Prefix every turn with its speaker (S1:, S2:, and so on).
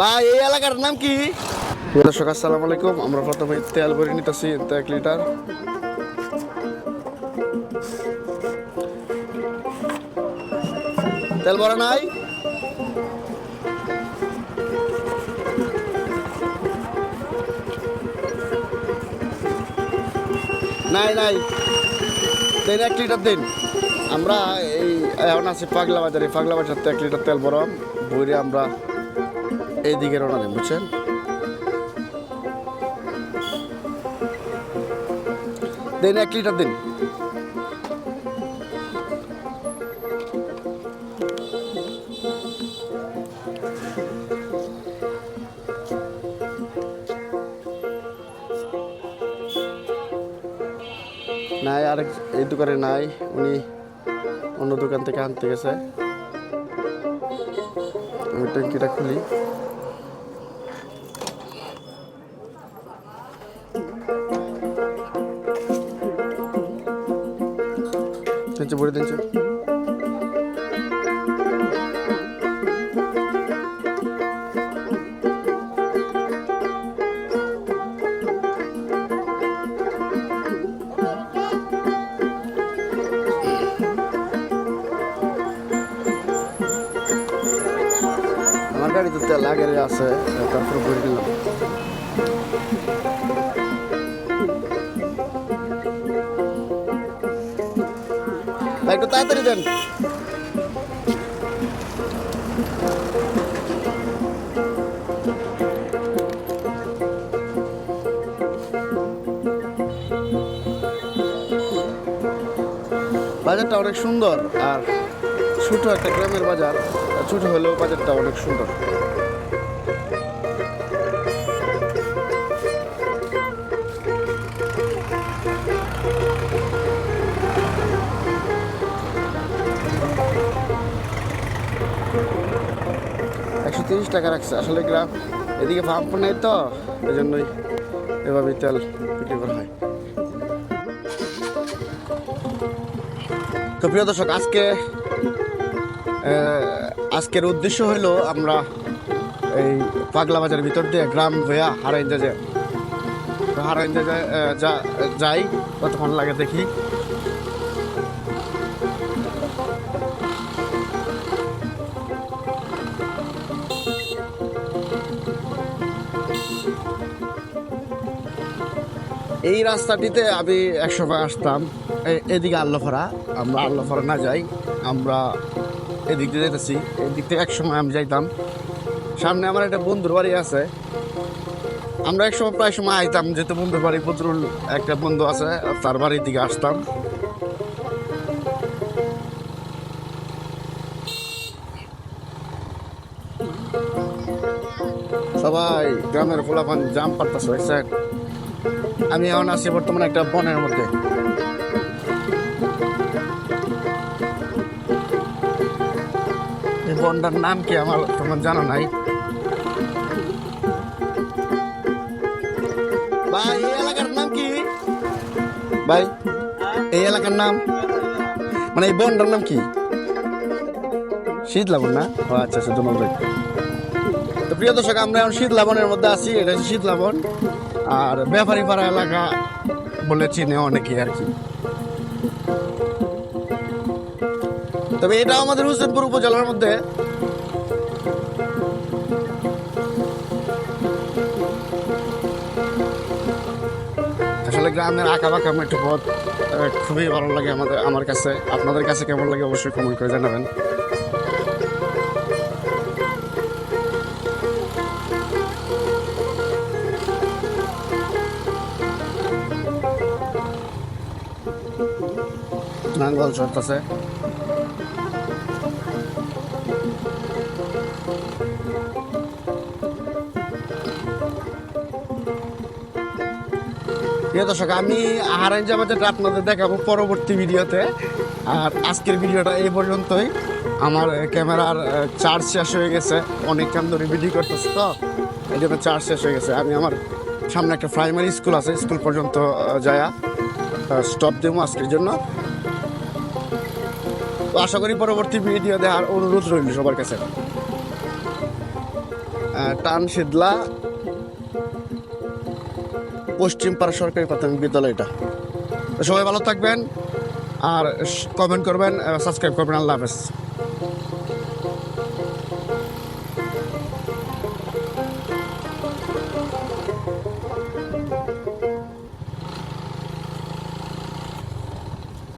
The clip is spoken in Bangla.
S1: ভাই, এই এলাকার নাম কি? দর্শক, আসসালামু আলাইকুম। আমরা প্রথমে তেল ভরে নিতেছি, এক লিটার। তেল ভরা নাই? নাই নাই। দেন, এক লিটার দিন। আমরা এই, এখন আছি পাগলা বাজারে পাগলা বাজার এক লিটার তেল ভরাম, ভরে আমরা এইদিকে রওনা দেন, বুঝছেন? দেন এক লিটার দিন। নাই, আরেক এই দোকানে নাই, উনি অন্য দোকান থেকে আনতে গেছে। আমি ট্যাঙ্কিটা খুলি। দিনছে ভরে দিনছে আমার গাড়িতে তেল আগের আছে তারপর ভরে দিলাম। একটু তাড়াতাড়ি দেন। বাজারটা অনেক সুন্দর আর ছোট একটা গ্রামের বাজার ছোট হলেও বাজারটা অনেক সুন্দর। একশো তিরিশ টাকা রাখছে। আসলে গ্রাম এদিকে পাম্প নেই তো এই জন্যই এভাবে তেল বিক্রি করা হয়। তো প্রিয় দর্শক, আজকে আজকের উদ্দেশ্য হলো আমরা এই পাগলা বাজারের ভিতর দিয়ে গ্রাম হইয়া হারাইন যে যা যাই, কতক্ষণ লাগে দেখি। এই রাস্তাটিতে আমি একসময় আসতাম। এদিকে আল্লাফরা আমরা আল্লাফরা না যাই, আমরা এদিক দিয়ে যেতেছি এদিক থেকে একসময় আমি যাইতাম। সামনে আমার একটা বন্ধুর বাড়ি আছে। আমরা একসময় প্রায় সময় আইতাম, যেহেতু বন্ধুর বাড়ি বদরুল একটা বন্ধু আছে, তার বাড়ির দিকে আসতাম। সবাই, গ্রামের ফোলাপান জাম পারতেছে আমি এখন আছি বর্তমানে একটা বনের মধ্যে। এই বনটার নাম কি আমার তোমার জানা নাই? ভাই, এই এলাকার নাম কি? ভাই, এই এলাকার নাম? মানে এই বনটার নাম কি? শীত লাবণ না? ও আচ্ছা আচ্ছা ধন্যবাদ তো প্রিয় দর্শক, আমরা এখন শীত লাবণের মধ্যে আছি, এটা শীত লাবণ আর ব্যাপারী পাড়া এলাকা বলে চিনে অনেকে আর কি। তবে এটা আমাদের হুসেনপুর উপজেলার মধ্যে। আসলে গ্রামের আঁকা বাঁকা মেট্রো পথ খুবই ভালো লাগে আমাদের আমার কাছে। আপনাদের কাছে কেমন লাগে অবশ্যই কমেন্ট করে জানাবেন। নাঙ্গল প্রিয় দর্শক, আমি আহারান জামাতেটা আপনাদের দেখাবো পরবর্তী ভিডিওতে। আর আজকের ভিডিওটা এই পর্যন্তই। আমার ক্যামেরার চার্জ শেষ হয়ে গেছে। অনেক কাম ধরে ভিডিও করতেছে তো। এই জন্য চার্জ শেষ হয়ে গেছে। আমি আমার সামনে একটা প্রাইমারি স্কুল আছে স্কুল পর্যন্ত যায়া। স্টপ দেবো আজকের জন্য। তো আশা করি পরবর্তী ভিডিও দেওয়ার অনুরোধ রইল সবার কাছে। টান সিদলা, পশ্চিম পাড়া সরকারি প্রাথমিক বিদ্যালয়টা সবাই ভালো থাকবেন আর কমেন্ট করবেন সাবস্ক্রাইব করবেন, আল্লাহ হাফেজ।